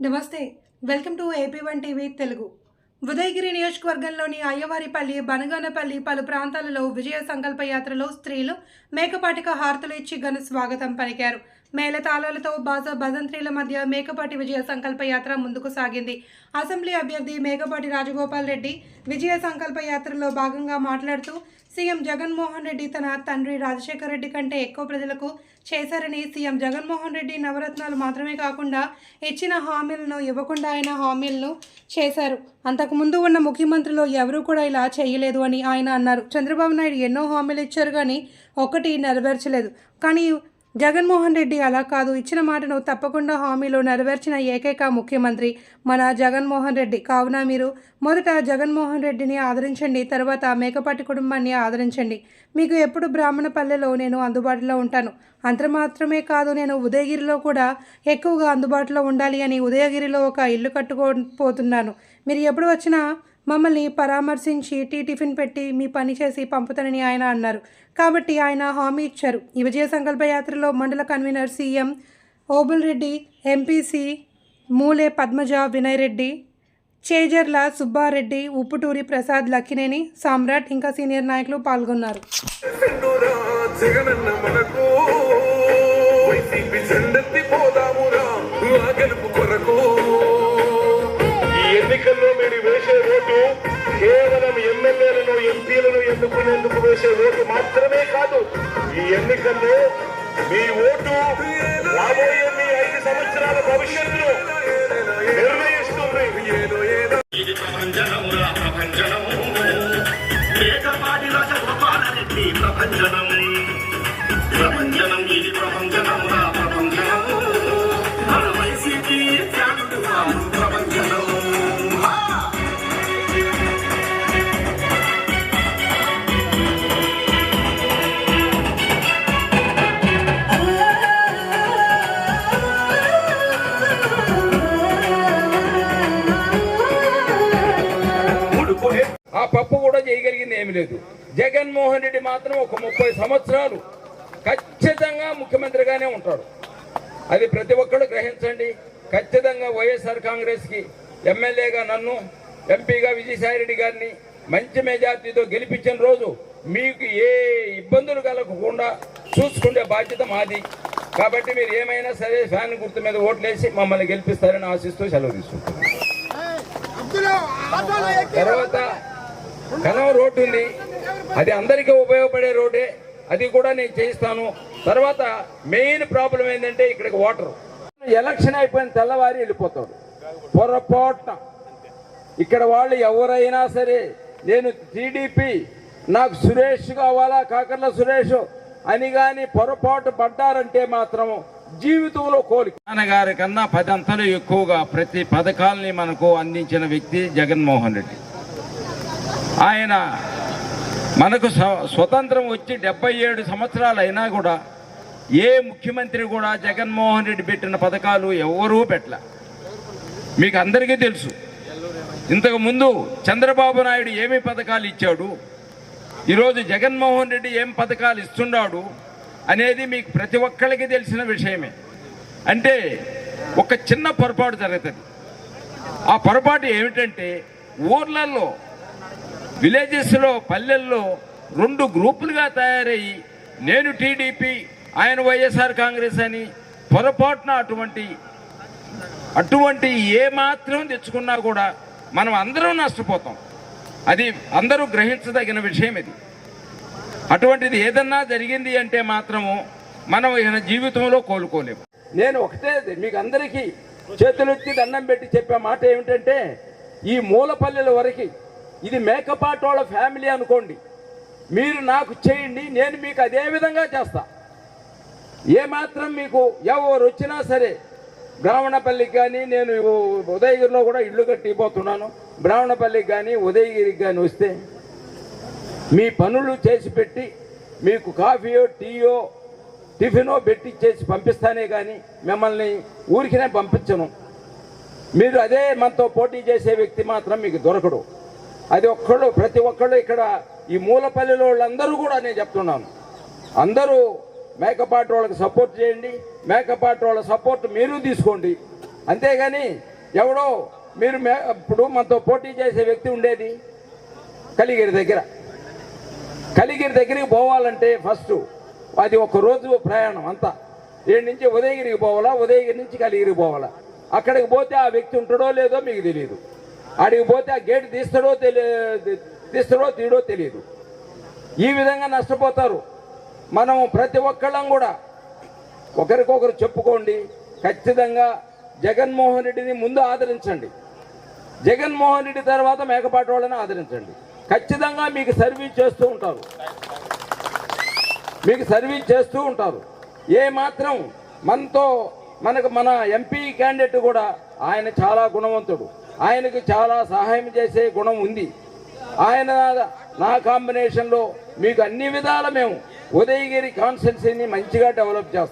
నమస్తే welcome to AP one TV Telugu. Udayagiri నియోజకవర్గంలోని అయ్యవారిపల్లి బనగానపల్లి పలు ప్రాంతాలలో విజయ సంకల్ప యాత్రలో స్త్రీలు మేకపాటిక హారతులు ఇచ్చి ఘన స్వాగతం పలికారు. మేళతాళాలతో బాజా భజంత్రీల మధ్య మేకపాటి విజయ సంకల్ప యాత్ర ముందుకు సాగింది. అసెంబ్లీ అభ్యర్థి మేకపాటి రాజగోపాల్ రెడ్డి విజయ సంకల్ప యాత్రలో భాగంగా మాట్లాడుతూ సీఎం జగన్మోహన్ రెడ్డి తన తండ్రి రాజశేఖర రెడ్డి కంటే ఎక్కువ ప్రజలకు చేశారని సీఎం జగన్మోహన్ రెడ్డి నవరత్నాలు మాత్రమే కాకుండా ఇచ్చిన హామీలను ఇవ్వకుండా ఆయన హామీలను చేశారు. అంతకుముందు ఉన్న ముఖ్యమంత్రులు ఎవరూ కూడా ఇలా చేయలేదు అని ఆయన అన్నారు. చంద్రబాబు నాయుడు ఎన్నో హామీలు ఇచ్చారు కానీ ఒక్కటి నెరవేర్చలేదు. కానీ జగన్మోహన్ రెడ్డి అలా కాదు. ఇచ్చిన మాటను తప్పకుండా హామీలు నెరవేర్చిన ఏకైక ముఖ్యమంత్రి మన జగన్మోహన్ రెడ్డి. కావున మీరు మొదట జగన్మోహన్ రెడ్డిని ఆదరించండి. తర్వాత మేకపాటి కుటుంబాన్ని ఆదరించండి. మీకు ఎప్పుడు బ్రాహ్మణ పల్లెలో నేను అందుబాటులో ఉంటాను. అంత మాత్రమే కాదు నేను ఉదయగిరిలో కూడా ఎక్కువగా అందుబాటులో ఉండాలి అని ఉదయగిరిలో ఒక ఇల్లు కట్టుకోపోతున్నాను. మీరు ఎప్పుడు వచ్చినా మమ్మల్ని పరామర్శించి టీ టిఫిన్ పెట్టి మీ పని చేసి పంపుతానని ఆయన అన్నారు. కాబట్టి ఆయన హామీ ఇచ్చారు. ఈ విజయ సంకల్ప యాత్రలో మండల convener CM Obul Reddy MPC Mule Padmaja Vinay Reddy Chejarla Subbareddy Upputuri Prasad Lakkineni Samrat ఇంకా సీనియర్ నాయకులు పాల్గొన్నారు. జగనన్న వేసే ఓటు మాత్రమే కాదు ఈ ఎన్నికల్లో మీ ఓటు రాబోయే మీ ఐదు సంవత్సరాల భవిష్యత్తును నిర్ణయిస్తుంది. ప్రపంచనం ఇది ప్రపంచనం. చేయగలిగింది ఏమి లేదు. జగన్మోహన్ రెడ్డి మాత్రం ఒక ముప్పై సంవత్సరాలు ఖచ్చితంగా ముఖ్యమంత్రిగానే ఉంటాడు. అది ప్రతి ఒక్కరు గ్రహించండి. ఖచ్చితంగా వైఎస్ఆర్ కాంగ్రెస్కి ఎమ్మెల్యేగా నన్ను ఎంపీగా విజయసాయిరెడ్డి గారిని మంచి మెజార్టీతో గెలిపించిన రోజు మీకు ఏ ఇబ్బందులు కలగకుండా చూసుకునే బాధ్యత మాది. కాబట్టి మీరు ఏమైనా సరే ఫ్యాన్ గుర్తు మీద ఓట్లేసి మమ్మల్ని గెలిపిస్తారని ఆశిస్తూ సెలవు తీసుకుంటున్నాను తర్వాత కనవ రోడ్డు ఉంది. అది అందరికీ ఉపయోగపడే రోడ్డే. అది కూడా నేను చేయిస్తాను. తర్వాత మెయిన్ ప్రాబ్లం ఏంటంటే ఇక్కడికి వాటర్. ఎలక్షన్ అయిపోయిన తెల్లవారి వెళ్ళిపోతాడు. పొరపాటున. ఇక్కడ వాళ్ళు ఎవరైనా సరే నేను టీడీపీ నాకు సురేష్ కావాలా కాకర్ల సురేష్ అని కానీ పొరపాటు పడ్డారంటే మాత్రం జీవితంలో కోరిక. నాన్నగారి కన్నా పది అంతలు ఎక్కువగా ప్రతి పథకాల్ని మనకు అందించిన వ్యక్తి జగన్మోహన్ రెడ్డి. ఆయన మనకు స్వతంత్రం వచ్చి డెబ్బై ఏడు సంవత్సరాలు అయినా కూడా ఏ ముఖ్యమంత్రి కూడా జగన్మోహన్ రెడ్డి పెట్టిన పథకాలు ఎవరూ పెట్టలే. మీకు అందరికీ తెలుసు ఇంతకుముందు చంద్రబాబు నాయుడు ఏమి పథకాలు ఇచ్చాడు ఈరోజు జగన్మోహన్ రెడ్డి ఏం పథకాలు ఇస్తున్నాడు అనేది మీకు ప్రతి ఒక్కరికి తెలిసిన విషయమే. అంటే ఒక చిన్న పొరపాటు జరుగుతుంది. ఆ పొరపాటు ఏమిటంటే ఊర్లలో విలేజెస్లో పల్లెల్లో రెండు గ్రూపులుగా తయారయ్యి నేను టీడీపీ ఆయన వైఎస్ఆర్ కాంగ్రెస్ అని పొరపాటున అటువంటి అటువంటి ఏ మాత్రం తెచ్చుకున్నా కూడా మనం అందరం నష్టపోతాం. అది అందరూ గ్రహించదగిన విషయం ఇది. అటువంటిది ఏదన్నా జరిగింది అంటే మాత్రము మనం ఈయన జీవితంలో కోలుకోలేము. నేను ఒకటే మీకు అందరికీ చేతులెత్తి దండం పెట్టి చెప్పే మాట ఏమిటంటే ఈ మూలపల్లెల వరకు ఇది మేకపాటోళ్ళ ఫ్యామిలీ అనుకోండి. మీరు నాకు చేయండి నేను మీకు అదే విధంగా చేస్తా. ఏమాత్రం మీకు ఎవరు వచ్చినా సరే బ్రాహ్మణపల్లికి కానీ నేను ఉదయగిరిలో కూడా ఇల్లు కట్టిపోతున్నాను. బ్రాహ్మణపల్లికి కానీ ఉదయగిరికి కానీ వస్తే మీ పనులు చేసి పెట్టి మీకు కాఫీయో టీయో టిఫినో పెట్టి చేసి పంపిస్తానే కానీ మిమ్మల్ని ఊరికినే పంపించను. మీరు అదే మనతో పోటీ చేసే వ్యక్తి మాత్రం మీకు దొరకడు. అది ఒక్కళ్ళు ప్రతి ఒక్కళ్ళు ఇక్కడ ఈ మూలపల్లిలో వాళ్ళందరూ కూడా నేను చెప్తున్నాను. అందరూ మేకపాటి వాళ్ళకి సపోర్ట్ చేయండి మేకపాటి వాళ్ళ సపోర్ట్ మీరు తీసుకోండి. అంతేగాని ఎవడో మీరు మే- ఇప్పుడు మనతో పోటీ చేసే వ్యక్తి ఉండేది కలిగిరి దగ్గర. కలిగిరి దగ్గరికి పోవాలంటే ఫస్ట్ అది ఒక రోజు ప్రయాణం అంతా. ఏడు నుంచి ఉదయగిరికి పోవాలా ఉదయగిరి నుంచి కలిగిరికి పోవాలా. అక్కడికి పోతే ఆ వ్యక్తి ఉంటాడో లేదో మీకు తెలియదు. అడిగి పోతే ఆ గేట్ తీస్తాడో తెలియ తీస్తాడో తీయడో తెలియదు ఈ విధంగా నష్టపోతారు. మనం ప్రతి ఒక్కళ్ళం కూడా ఒకరికొకరు చెప్పుకోండి. ఖచ్చితంగా జగన్మోహన్ రెడ్డిని ముందు ఆదరించండి. జగన్మోహన్ రెడ్డి తర్వాత మేకపాటి వాళ్ళని ఆదరించండి. ఖచ్చితంగా మీకు సర్వీస్ చేస్తూ ఉంటారు. మీకు సర్వీస్ చేస్తూ ఉంటారు. ఏ మాత్రం మనతో మనకు మన ఎంపీ క్యాండిడేట్ కూడా ఆయన చాలా గుణవంతుడు. ఆయనకు చాలా సహాయం చేసే గుణం ఉంది. ఆయన నా కాంబినేషన్లో మీకు అన్ని విధాల మేము ఉదయగిరి కాన్స్టెన్సీని మంచిగా డెవలప్ చేస్తాం.